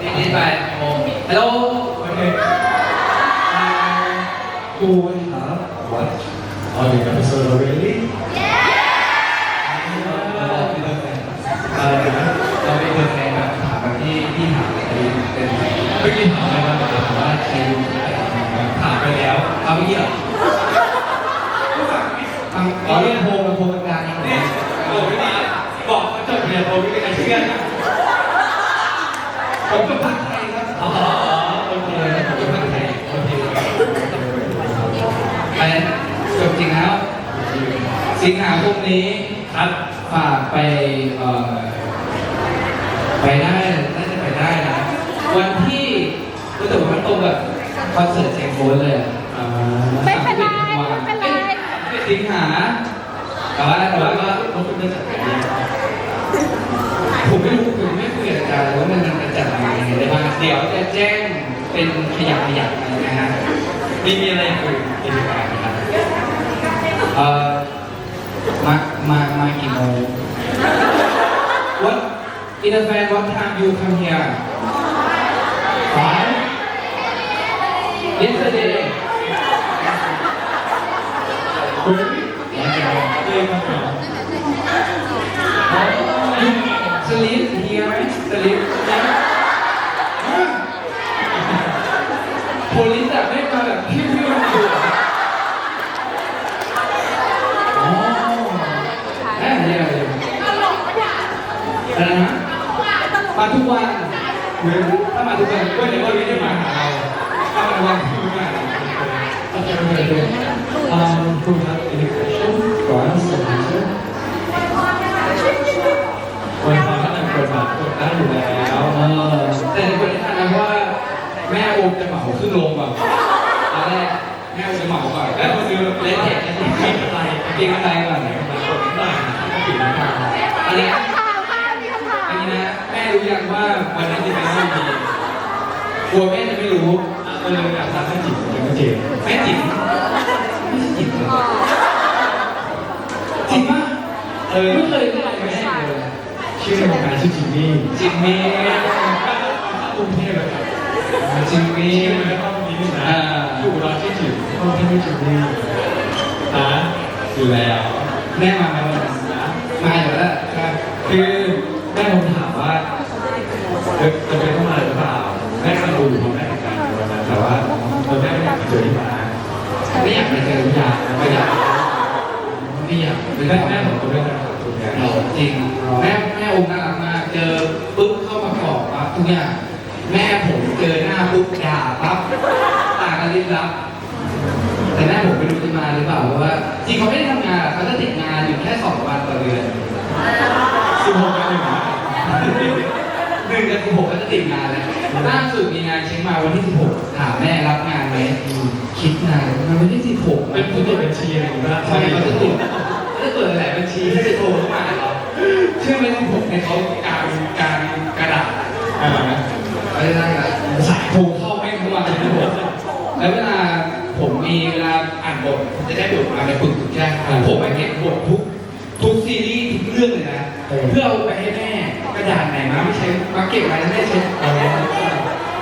นี่นี่ไปโอ้ฮัลโหล Okay. Uh, who we have watched all the episode already? เออเราไปเปิดในแบบถามแบบที่ที่ถามในเป็นเมื่อกี้ถามอะไรบ้างถามว่าใครดูถามไปแล้วเอาเมื่อกี้เหรอฟังอ๋อเรื่องโพลโพลกลางๆ นี่ นี่ โอ้พี่มาบอกเขาจบเรียนโทไม่มีใครเชื่อนะผมก็พักไทยครับอ๋อโอเคผมก็พักไทยโอเค ไปจบจริงแล้ว สิงหาคมนี้ครับฝากไปเอ่อไปได้น่าจะไปได้นะ วันที่รู้สึกว่ามันตรงแบบคอนเสิร์ตเจงโฟนเลยอะไม่เป็นไรไม่เป็นไรสิงหาแต่ว่าแต่ว่าก็เขาเป็นเรื่องจัดการเองผมไม่รู้ผมไม่คุยกับอาจารย์เลยว่ามันจะจัดยังไงได้บ้างเดี๋ยวจะแจ้งเป็นขยักขยักนะฮะ มีมีอะไรคุยกิจการไหมครับเอ่อมามามากี่โมง What in a fan what time you come here Five Yesterday เฮ้ยร้านแกเรียกมาเหรอ สลิปเฮียไหมสลิปโพลิสอะไม่มาแบบพิ้วพิ้วอยู่อ๋อแอบเฮียเลยอะไรนะ มาทุกวันหรือถ้ามาทุกวันก็เดี๋ยววันนี้ได้มาหาเราถ้ามาทุกวันคือมาหาเราโอเคโอเคโอเค Um, who have any question for us or answer? วันพอถ้ามันเปิดมากดได้อยู่แล้วเออแต่ในคนที่ทำนะว่า แม่โอมจะเหมาขึ้นโรงแบบตอนแรกแม่โอมจะเหมาก่อนแล้วพอซื้อเล่นเทคกินอะไรกินอะไรก่อนมันกดได้ก็ปิดน้ำตาอันนี้ ยังว่าวันนั้นจะเป็นเรื่องดีกลัวแม่จะไม่รู้เอออยากทำให้จิตเป็นก็เจนแม่จิ๋มไม่ใช่จิ๋มเหรอจริงปะเออไม่เคยเรียกแม่เลยชื่อในวงการชื่อจิมมี่จิมมี่กรุงเทพเลยครับจิมมี่ชื่อมันก็ต้องมีนี่นะอยู่รอชื่อจิมต้องที่ไม่จิมมี่นะอยู่แล้วแม่มาไหมวันนั้นนะมาอยู่แล้วครับคือแม่ผมถามว่า จะจะไปต้ามาหรือเปล่าแม่ก็ดูเพราะแม่ทำงานอยู่วันนั้นแต่ว่าตอนแม่ไม่อยากมาเจอที่บ้านไม่อยากไปเจอที่ยาไม่อยากไม่อยากแม่แม่ผมก็ไม่ได้ถามคุณแม่จริงแม่แม่องค์น่ารักมากเจอปุ๊บเข้ามากอดปั๊บทุกอย่าง 16ก็ติดงานแล้ล่าสุดมีงานเชียงใหม่วันที่ 16 ถามแม่รับงานไหมคิดงานมันวันที่ 16 เป็นผู้ตรวจบัญชีอะไรของเราใช่ไหมมันจะตรวจจะตรวจหลาบัญชีให้จะโทรเข้ามาเหรอเชื่อไหมที่ผมในเขาการการกระดาษไม่ได้ละสายโทรเข้าไม่เข้ามาที่ผมแล้วเวลาผมมีเวลาอ่านบทจะได้บทมาในปึกถึงแค่ผมไปเก็บบททุกทุกซีรีส์ทุกเรื่องเลยนะเพื่อเอาไปให้แม่ ระดาษไหนมาไม่ใช้มาเก็บไว้แล้วแม่ใช้เอาไว้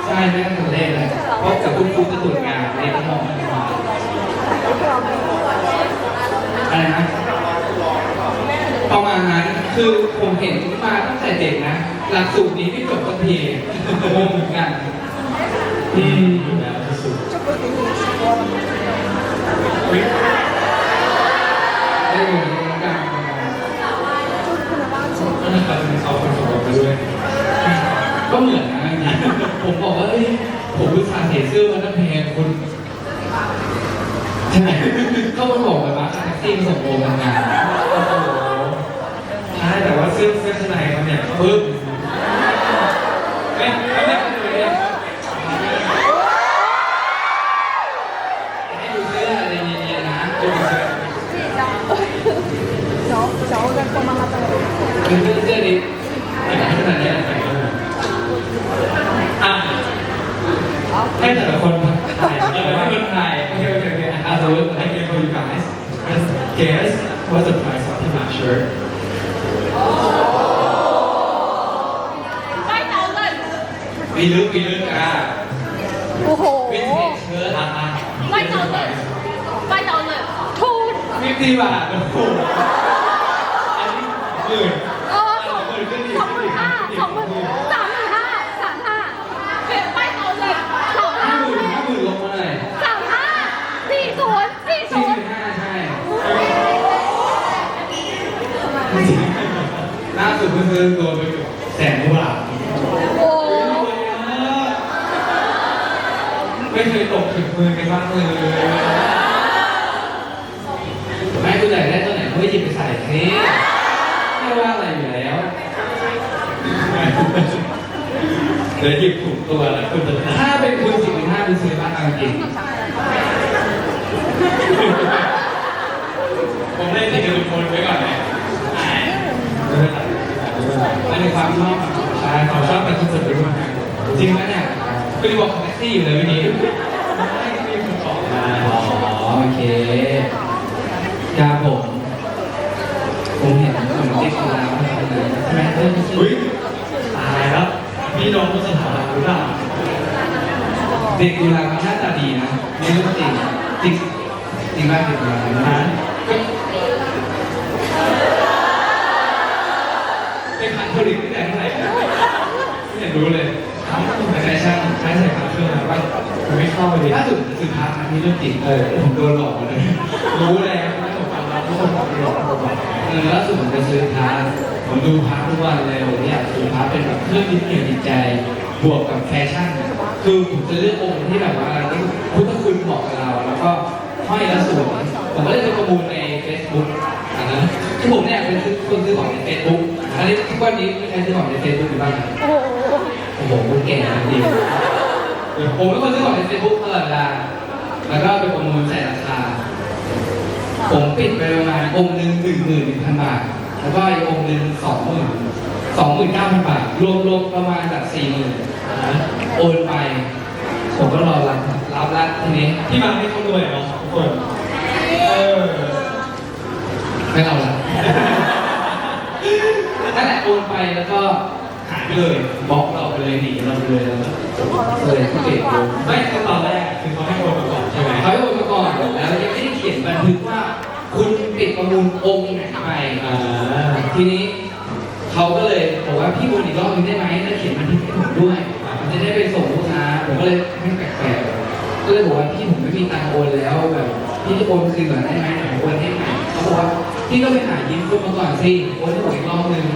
ใช่แม่ต้องเล่นเลยเพราะกับคุณครูจะตรวจงานในที่มองอะไรนะประมาณนั้นคือผมเห็นมาตั้งแต่เด็กนะ หลักสูตรนี้ไม่จบสักทีงงเหมือนกันอืมแล้วสุดไ What's the price of the match shirt? Five thousand. ปีลึกปีลึกอะโอ้โห วินเทจเชิ้ตอะอะ Five thousand. Five thousand. Two. ฟิฟตี้บาทโอ้โหาสุดก็คือโดนไปเกือบแสนกว่าโอ้ไม่เคยตกถึงมือกันบ้างเลยไม่คุณอยากได้ตัวไหนไม่หยิบไปใส่นี่ไม่ว่าอะไรอยู่แล้วเดี๋ยวหยิบถูกตัวแล้วคุณจะถ้าเป็นคุณสิบห้าคุณซื้อบ้านอาจริงผมเล่นติดกับคนไว้ก่อน ซี่อยู่เลยวันนี้ไม่มีคนตอบมาอ๋อโอเคครับผมผมเห็นผมติดตามใช่ไหมเรื่องที่ชื่อุ้ยอตายแล้วพี่น้องก็สถาบันหรือเปล่าเด็กกีฬามันหน้าตาดีนะนี่เรื่องจริงจริงจริงมากเด็กกีฬานะเป็นพันผลิตที่ไหนเท่าไหร่นะไม่เห็นรู้เลยทำแต่แฟชั่นใช้ใส่ขาเครื่องนะว่าไม่เข้าไปดิล่าสุดคือพาร์ทนะนี่เรื่องจริงเออผมโดนหลอกมาเลยรู้แล้วไม่ต้องฟังเราทุกคนบอกหลอกเราบอกเออล่าสุดผมไปซื้อพาร์ทผมดูพาร์ททุกวันเลยผมอยากซื้อพาร์ทเป็นแบบเครื่องยึดเหนี่ยวจิตใจบวกกับแฟชั่น คือผมจะเลือกองค์ที่แบบว่าที่พุทธคุณเหมาะกับเรา แล้วก็ห้อยแล้วสวยผมก็เลยไปประมูลใน Facebook อ่านะคือผมเนี่ยเป็นซื้อคนซื้อของใน Facebook อันนี้ทุกวันนี้มีใครซื้อของใน Facebook อยู่บ้างไหมโอ้โหโอ้ โหคุณเก่งนะจริงผมเป็นคนซื้อของใน Facebook ตลอดเวลาแล้วก็ไปประมูลใส่ราคา ผมปิดไปประมาณองค์หนึ่งหนึ่งหมื่นหนึ่งพันบาท แล้วก็อีกองค์หนึ่งสองหมื่นสองหมื่นเก้าพันบาท รวมรวมประมาณแบบสี่หมื่นโอนไป ผมก็รอรับรับแล้วทีนี้พี่มาไม่เขารวยเนาะทุกคนเออไม่เอาละนั่นแหละโอนไปแล้วก็หาย ไปเลยบล็อกเราไปเลยหนีเราไปเลยแล้วก็เลยเก็บเลยไม่คือตอนแรกคือเขาให้โอนมาก่อนใช่ไหมเขาให้โอนมาก่อนแล้วยังไม่ได้เขียนบันทึกว่าคุณปิดประมูลองค์ไหนไปทีนี้เขาก็เลยบอกว่าพี่โอนอีกรอบนึงได้ไหมแล้วเขียนบันทึกให้ผมด้วยมันจะได้ไปส่งลูกค้าผมก็เลยไม่แปลกๆก็เลยบอกว่าพี่ผมไม่มีตังค์โอนแล้วแบบพี่จะโอนคืนก่อนได้ไหมผมโอนให้ใหม่เขาบอกว่าพี่ก็ไปหายิ้มฟุตมาก่อนสิโอนให้ผมอีกรอบนึง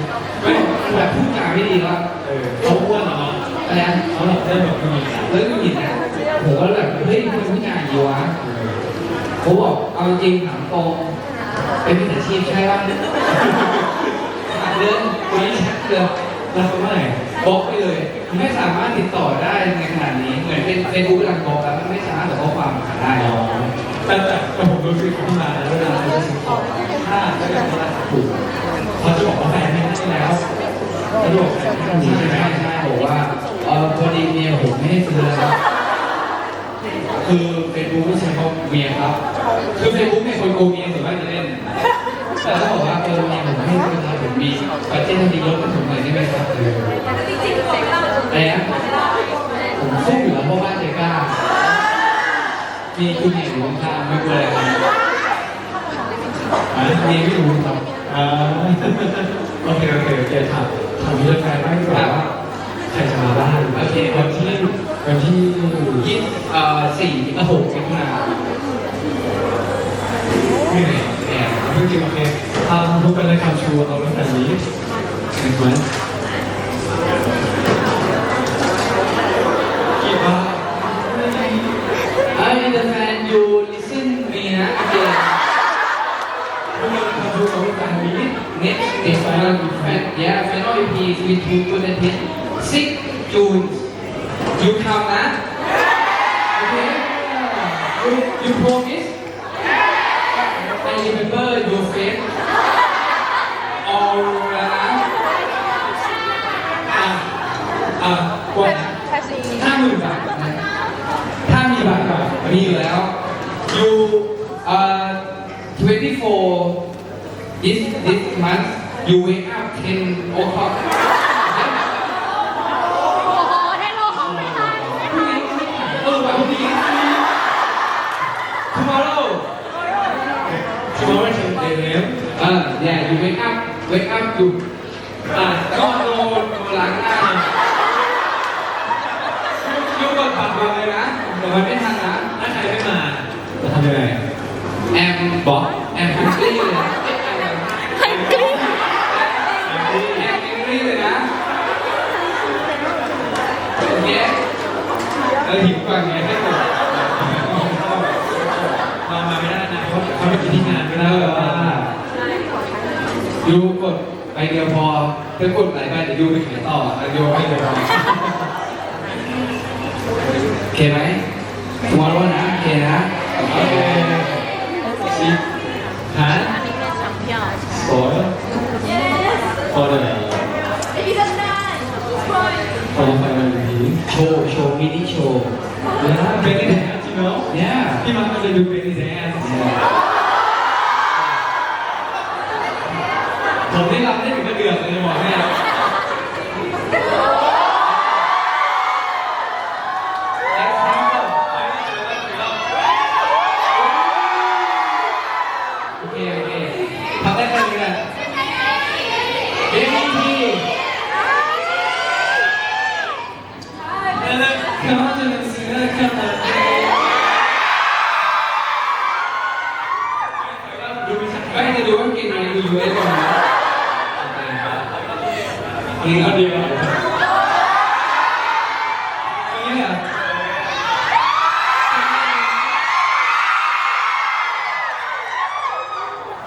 ไม่ แบบพูดจาไม่ดีแล้วเออเขาอ้วนเหรออะไรนะเขาแบบได้แบบมีสารเรื่องผู้หญิงนะผมก็แบบเฮ้ยมันผู้ชายอยู่วะผมบอกเอาจริงถามตรงเป็นมิจฉาชีพใช่ป่ะถามเรื่องนี้ชัดเลยแล้วเขาเมื่อไหร่บล็อกไปเลย ไม่สามารถติดต่อได้ในขนาดนี้เหมือนเป็นเฟซบุ๊กกำลังบล็อกแล้วมันไม่สามารถส่งข้อความหาได้อ๋อแต่แต่แต่ผมรู้สึกที่มาแล้วเวลาเขาจะซื้อของถ้าถ้าเกิดว่าราคาถูกเขาจะบอกว่าแฟนไม่ให้แล้ว สะดวกแฟนไม่ใช่ใช่ใช่บอกว่าเออพอดีเมียผมไม่ให้ซื้อแล้วคือเฟซบุ๊กไม่ใช่เขาเมียครับ คือเฟซบุ๊กเนี่ยคนโกงเมียส่วนมากจะเล่น แต่เขาบอกว่าเออเมียผมไม่ให้ซื้อครับผมมีปัจเจกจริงๆลดให้ผมหน่อยได้ไหมครับเอออะไรนะผมสู้อยู่แล้วเพราะบ้านใจกล้ามีคุณเห็นอยู่ข้างๆไม่กลัวอะไรเลยอะเมียไม่รู้ครับอ่าโอเคโอเคโอเคถาม ถามพี่เลิศแฟนบ้างดีกว่าว่าใครจะมาบ้านโอเควันที่วันที่ยี่เอ่อสี่เอ่อหกมิถุนาไม่ไหนเนี่ยเพิ่งกินโอเคทำทุกเป็นรายการชูเอาเรื่องแบบนี้เป็นคน คิดว่า ไอ้เดอะแฟนยูลิซึนมีนะโอเค ทุกเป็นรายการชูเอาเรื่องแบบ นี้ next is final yeah final EP is between June and 10 6 June you come นะ okay you you promise I remember your face all นะอะอะกว่า开始ห้าหมื่นบาทนะถ้ามีบัตรแบบมีอยู่แล้ว you uh 24 this this month you wake up 10 o'clock ทูมอร์โรทูมอร์โรเชนเดนเนมเออเนี่ยอยู่เวกอัพเวกอัพอยู่อะก็โนโนล้างหน้ายุบปัดมาเลยนะเดี๋มันไม่ทันนะถ้าใครไม่มาจะทำยังไงแอมบอก ยูกดไปเดียวพอถ้ากดหลายใบเดี๋ยวยูไปขายต่อแล้วยูไปเดียวพอโอเคไหมมองว่านะโอเคนะโอเคสิหาโอ้ยโอ้ยเลยโอ้ยไปเลยโชว์โชว์มินิโชว์แล้วเป็นนี่แท้จริงเนาะ เนี่ย พี่มันก็จะดูเป็นนี่แท้ผมได้รับได้ถึงกระเดือกเลยบอกแม่ โอเคโอเคทำได้แค่นี้นะเอ็มพี แล้วก็จะเป็นสิ่งแรกที่เราดูไม่ชัด ไม่จะดูว่ากินอะไรดูยูเอสก่อนนะกิน ค ก่อน น เดี เดี ย ยว ว นี่อะ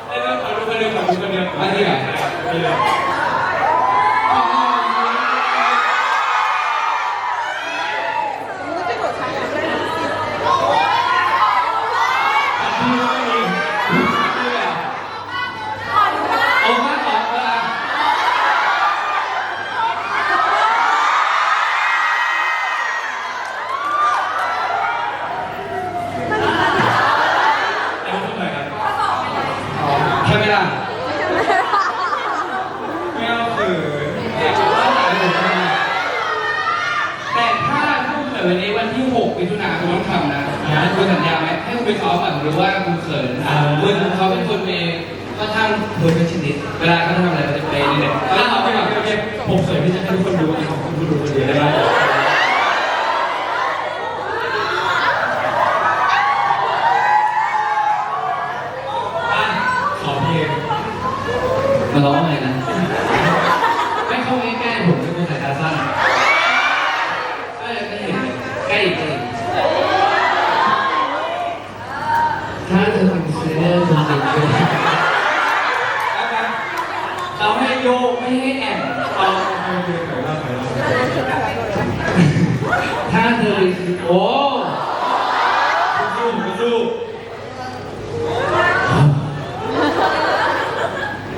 เอ้ยขอดูคนเดียวขอดูคนเดียว อันนี้เหรอ นี่เลย เอามากกว่าเวลา เอาเท่าไหร่ครับ ใช่ไหมล่ะ ไม่เอาเขิน แต่ถ้าคุณเขินวันนี้วันที่6มิถุนายนคุณต้องทำนะ คุณสัญญาไหมให้คุณไปซ้อมก่อนหรือว่าคุณเขินอ่าคุณเขาเป็นคนเมย์ค่อนข้างเพอร์เฟคชั่นนิสเวลาเขาทำอะไรเขาจะเปย์นิดนึงแล้แล้วเอาเราไปไม่แบบเผมเขินที่จะให้ทุกคนดูของคุณดูคนเดียวได้ไหมขอเพลงมาร้องอะไรนะ ไม่เข้าใกล้ๆผมเป็นคนสายตาสั้นใช่ไม่เห็นใกล้จริงถ้าเธอเป็นเสื้อคนจริงเราให้โยกไม่ให้แอน เอาเอาเพลงไหนบ้างไหนบ้าง ถ้าเธอเป็นโอ้ สู้สู้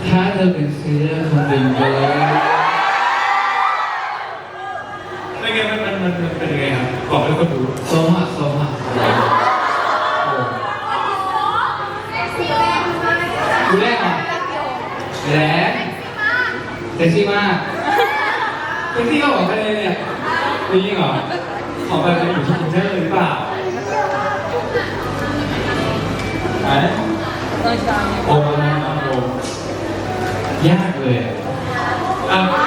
ถ้าเธอเป็นเสื้อคนจริงเลย ไม่ไงมันมันมันมันเป็นยังไงครับบอกให้คนดูโซมาโซมาดูแรกอะแหลมเซ็กซี่มากเซ็กซี่ก็บอกไปเลยเนี่ยจริงเหรอขอแบบเป็นอยู่ที่กรุงเทพหรือเปล่าไหนโอ้มาโอ้ยากเลย อะอะ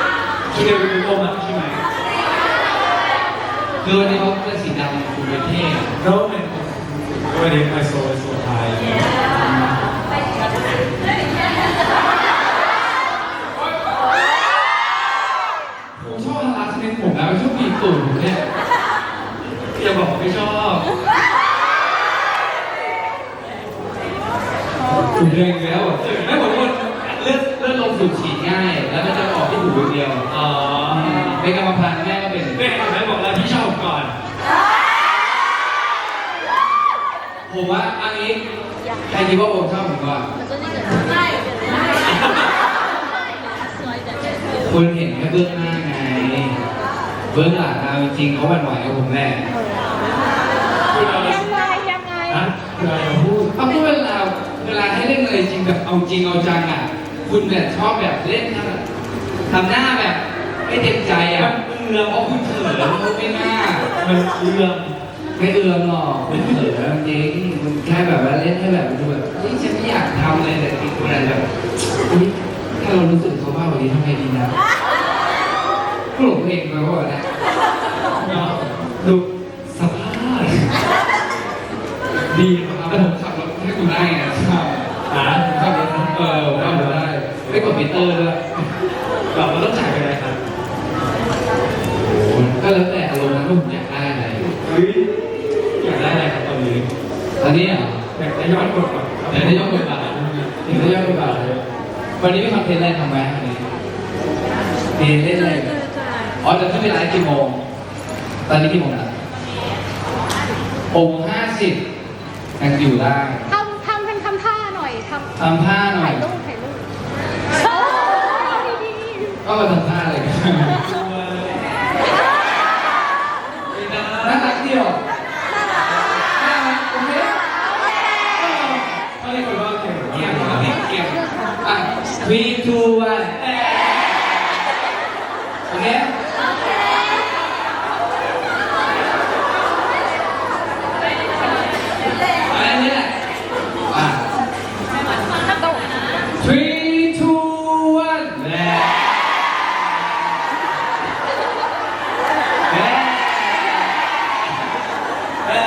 คิดเดียวเป็นโอมาใช่ไหมคือวันนี้เขาเป็นสีดำคุณเป็นเท่แล้วเป็นวันนี้ไอโซไอโซไทย ผมชอบฮาราสเมนต์ผมนะไม่ชอบปีนตูดผมเนี่ย อย่าบอกไม่ชอบ ถูกเองแล้วอะไม่ผมว่าเลือดเลือดลมสูบฉีดง่าย แล้วมันจะออกที่หูอย่างเดียว อ๋อ เป็นกรรมพันธุ์แม่ก็เป็น แม่แม่บอกแล้วพี่ชอบก่อน ผมว่าอันนี้ใครคิดว่าผมชอบผมก่อนคุณเห็นแค่เบื้องหน้าไง เบื้องหลังเอาจริงๆเขาหวั่นไหวกับผมแน่ คือเรา ยังไงยังไง ฮะคือเราพูดเอาพูดเวลาเวลาให้เล่นอะไรจริงแบบเอาจริงเอาจังอะ คุณแบบชอบแบบเล่นทำทำหน้าแบบ ไม่เต็มใจอะมันเอื้อมเพราะคุณเขินเขาไม่น่ามันเอื้อมไม่เอือมหรอกคุณเขินจริงมันแค่แบบว่าเล่นให้แบบดูแบบเฮ้ยฉันไม่อยากทำเลยแต่อีกคนนั้นแบบเฮ้ยถ้าเรารู้สึกเขามากกว่านี้ทำไงดีนะก็หลงเพลงไปว่านะเนาะดูสภาพ ดีนะแต่ผมขับรถให้คุณได้ไงครับหาขับรถเออขับรถได้ไม่กดมิเตอร์ด้วยเราก็ต้องจ่ายไปเลยครับก็แล้วแต่อารมณ์นั้นว่าผมอยากได้อะไรเฮ้ยอยากได้อะไรครับตอนนี้ตอนนี้ออยากได้ย้อนกดก่อนเดี๋ยวได้ยกบทบาทถึงได้ยกบทบาทเลยวันนี้มีคอนเทนต์อะไรทำไหมวันนี้มีเล่นอะไรอ๋อจะขึ้นไปไลฟ์กี่โมงตอนนี้กี่โมงละหกโมงห้าสิบยัง อยู่ได้ ทำทำเป็นทำท่าหน่อยทำ ทำท่าหน่อ ถ่าย ยรูปถ่ายรูปโอ้ดี ก็มาทำท่าอะไรกันน่ารักเดียวน่ารักโอเค เขาเรียกว่าเก่ง เกี่ยมครับเกี่ยมอะ three two one โอเคอันนี้แหละอะ three two one แน่แน่แน่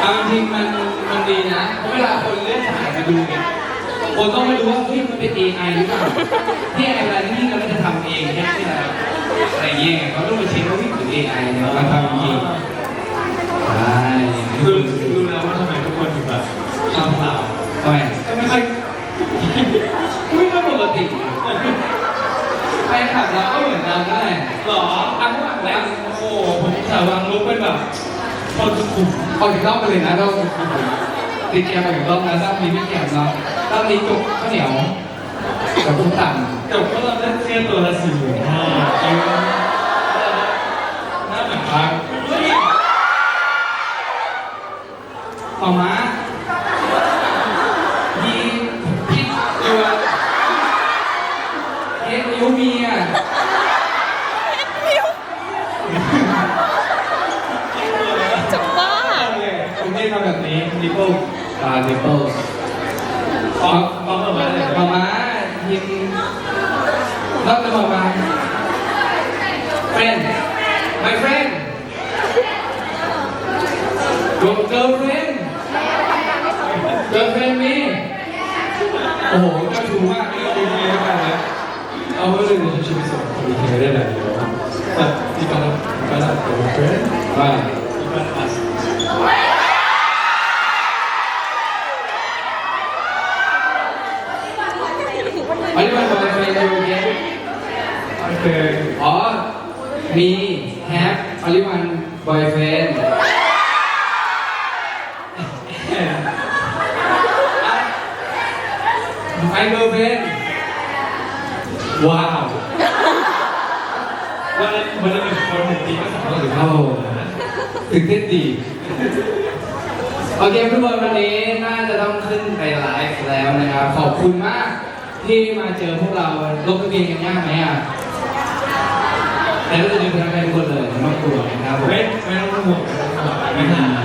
เอาจริงๆมันมันดีนะ เพราะเวลาคนเล่นถ่ายมาดูเนี่ยคนต้องไม่รู้ว่าเฮ้ยมันเป็น AI หรือเปล่าที่อ้เวลาที่เราไม่ได้ทำเองแค่ที่เราอะไรเงี้ยเขาต้องมาเช็คว่านี่คือ AI เนี่ยมาทำจริงใช่คือรู้แล้วว่าทำไมทุกคนถึงแบบทำเปล่าทำไมก็ไม่ค่อยไม่ค่อยปกติแฟนคลับเราก็เหมือนเราได้หรออันว่าแล้วโอ้โหผมสาวางลุกเป็นแบบคนสุขุมเอาถึงรอบไปเลยนะเราติดแกมไปถึงรอบนะรอบนี้ไม่แกมเนาะรอบนี้จุกข้าวเหนียว กับส้มตำจบก็เราได้เสื้อตัวละสี่หมื่นห้าเองน้าแบบพักต่อมายีพิษตัวเอ็นยูเมียๆจะบ้าคุณที่ทำแบบนี้นิโก้อ่าดิปเปิล พร้อมพร้อมเอาไว้เลย ต่อมายิง รอบต่อมา friend my friend your girlfriend girlfriend me โอ้โหเจ้าชู้มากเลยดูดีมากเลยเอาไว้เลยในชีวิตส่วนตัวมีได้หลายอย่างแต่ที่การการสับตัวเพื่อนว่า ที่การอัด อันนี้มันบอยเฟรนด์ยูเกน เคย อ๋อ มีแฮปอลิวัน บอยเฟนไอเกิร์เฟนว้าว วันละวันละหนึ่งคนหนึ่งทีก็สามารถถึงโอ้เข้าตื่นเต้นดีโอเคทุกคนวันนี้น่าจะต้องขึ้นไปไลฟ์แล้วนะครับ ขอบคุณมากที่มาเจอพวกเราลงทะเบียนกันยากไหมอะแต่ก็จะมีพนังานทุกคนเลย ครับผมไม่ไม่ต้องห่วงไม่ห่วงไม่หา